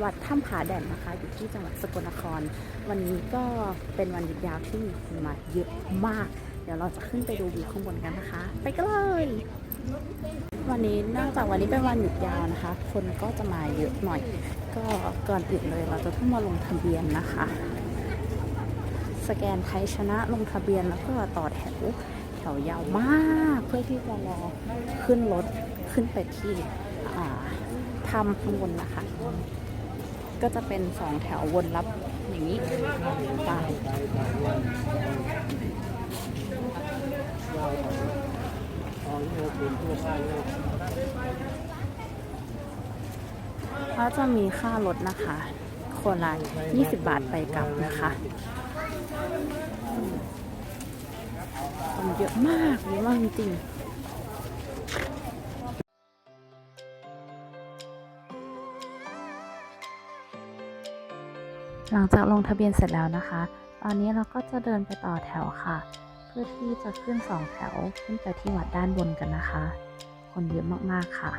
่วัดถ้ำผาแดนนะคะ อยู่ที่จังหวัดสกลนคร วันนี้ก็เป็นวันหยุดยาวที่มีคนมาเยอะมาก เดี๋ยวเราจะขึ้นไปดูวิวข้างบนกันนะคะ ไปกันเลยวันนี้นองจากวันนี้เป็นวันหยุดยาวนะคะ คนก็จะมาเยอะหน่อย ก็ก่อนอื่นเลยเราจะต้องมาลงทะเบียนนะคะ สแกนไทยชนะลงทะเบียนแล้วก็ต่อแถวแถวยาวมากเพื่อที่จะรอขึ้นรถขึ้นไปที่อ่าถ้ำข้างบนนะคะ ก็จะเป็นสองแถววนรับอย่างนี้ไปเขาจะมีค่ารถนะคะ คนละ20 บาทไปกลับนะคะคนเยอะมากเยอะมากจริง หลังจากลงทะเบียนเสร็จแล้วนะคะ ตอนนี้เราก็จะเดินไปต่อแถวค่ะ เพื่อที่จะขึ้นสองแถวขึ้นไปที่วัดด้านบนกันนะคะ คนเยอะมากๆค่ะ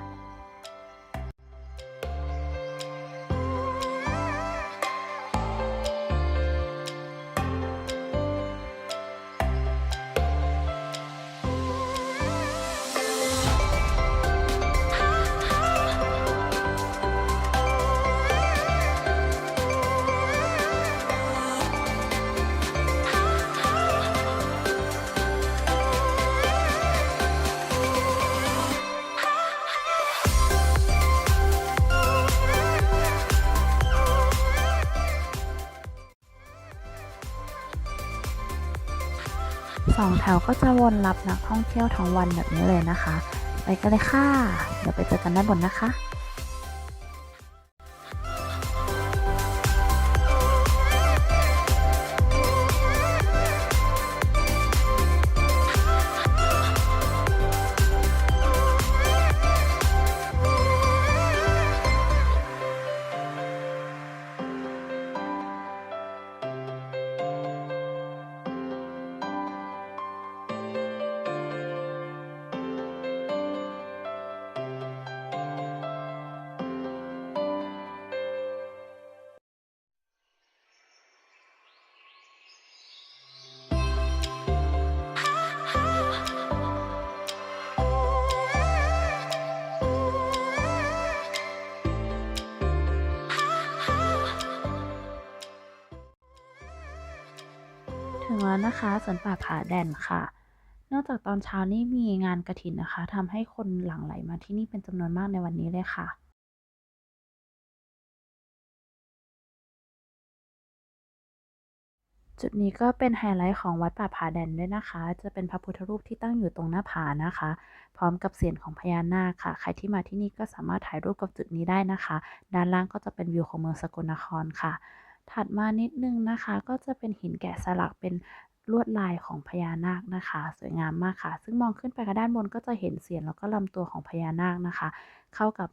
องแถวก็จะวนรับนักท่องเที่ยวทั้งวันแบบนี้เลยนะคะ ไปกันเลยค่ะ เดี๋ยวไปเจอกันด้านบนนะคะ วนะคะสวนป่าผาแดนค่ะ นอกจากตอนเช้านี่มีงานกระถินนะคะทำให้คนหลั่งไหลมาที่นี่เป็นจำนวนมากในวันนี้เลยค่ะจุดนี้ก็เป็นไฮไลท์ของวัดป่าผาแดนด้วยนะคะ จะเป็นพระพุทธรูปที่ตั้งอยู่ตรงหน้าผานะคะ พร้อมกับเสียงของพญานาคค่ะ ใครที่มาที่นี่ก็สามารถถ่ายรูปกับจุดนี้ได้นะคะ ด้านล่างก็จะเป็นวิวของเมืองสกลนครค่ะ ถัดมานิดนึงนะคะ ก็จะเป็นหินแกะสลักเป็นลวดลายของพญานาคนะคะ สวยงามมากค่ะ ซึ่งมองขึ้นไปกด้านบนก็จะเห็นเสียนแล้วก็ลำตัวของพญานาคนะคะ เข้ากับ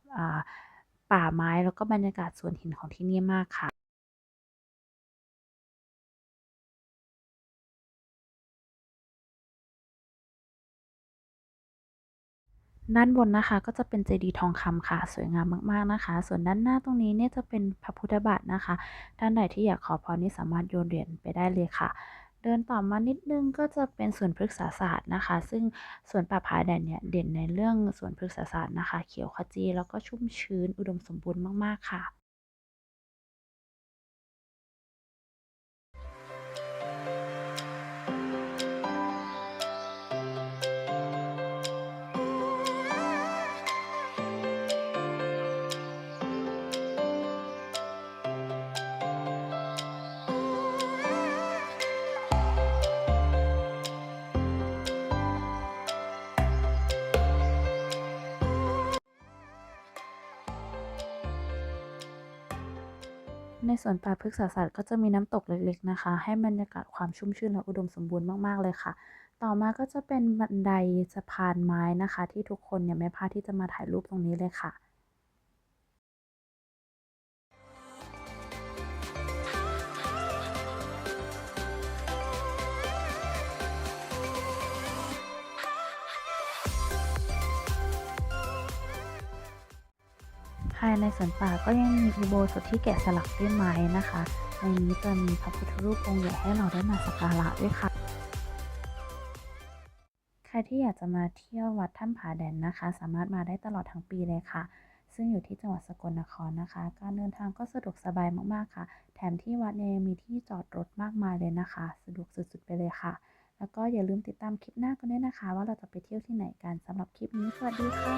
ป่าไม้แล้วก็บรรยากาศสวนหินของที่นี่มากค่ะ ด้านบนนะคะก็จะเป็นเจดีย์ทองคำค่ะ สวยงามมากๆนะคะ ส่วนด้านหน้าตรงนี้เนี่ยจะเป็นพระพุทธบาทนะคะ ท่านใดที่อยากขอพรนี่สามารถโยนเหรียญไปได้เลยค่ะ เดินต่อมานิดนึงก็จะเป็นสวนพฤกษศาสตร์นะคะ ซึ่งสวนป่าผาแดนเนี่ยเด่นในเรื่องสวนพฤกษศาสตร์นะคะ เขียวขจีแล้วก็ชุ่มชื้นอุดมสมบูรณ์มากๆค่ะ ในส่วนป่าพฤกษศาสตร์ก็จะมีน้ำตกเล็กๆนะคะ ให้บรรยากาศความชุ่มชื่นและอุดมสมบูรณ์มากๆเลยค่ะ ต่อมาก็จะเป็นบันไดสะพานไม้นะคะ ที่ทุกคนเนี่ยไม่พลาดที่จะมาถ่ายรูปตรงนี้เลยค่ะ ภายในสวนป่าก็ยังมีอุโบสถที่แกะสลักด้วยไม้นะคะ ในนี้จะมีพระพุทธรูปองค์ใหญ่ให้เราได้มาสักการะด้วยค่ะใครที่อยากจะมาเที่ยววัดถ้ำผาแดนนะคะ สามารถมาได้ตลอดทั้งปีเลยค่ะ ซึ่งอยู่ที่จังหวัดสกลนครนะคะ การเดินทางก็สะดวกสบายมากๆค่ะ แถมที่วัดเนี่ยยังมีที่จอดรถมากมายเลยนะคะ สะดวกสุดๆไปเลยค่ะ แล้วก็อย่าลืมติดตามคลิปหน้ากันด้วยนะคะ ว่าเราจะไปเที่ยวที่ไหนกันสำหรับคลิปนี้สวัสดีค่ะ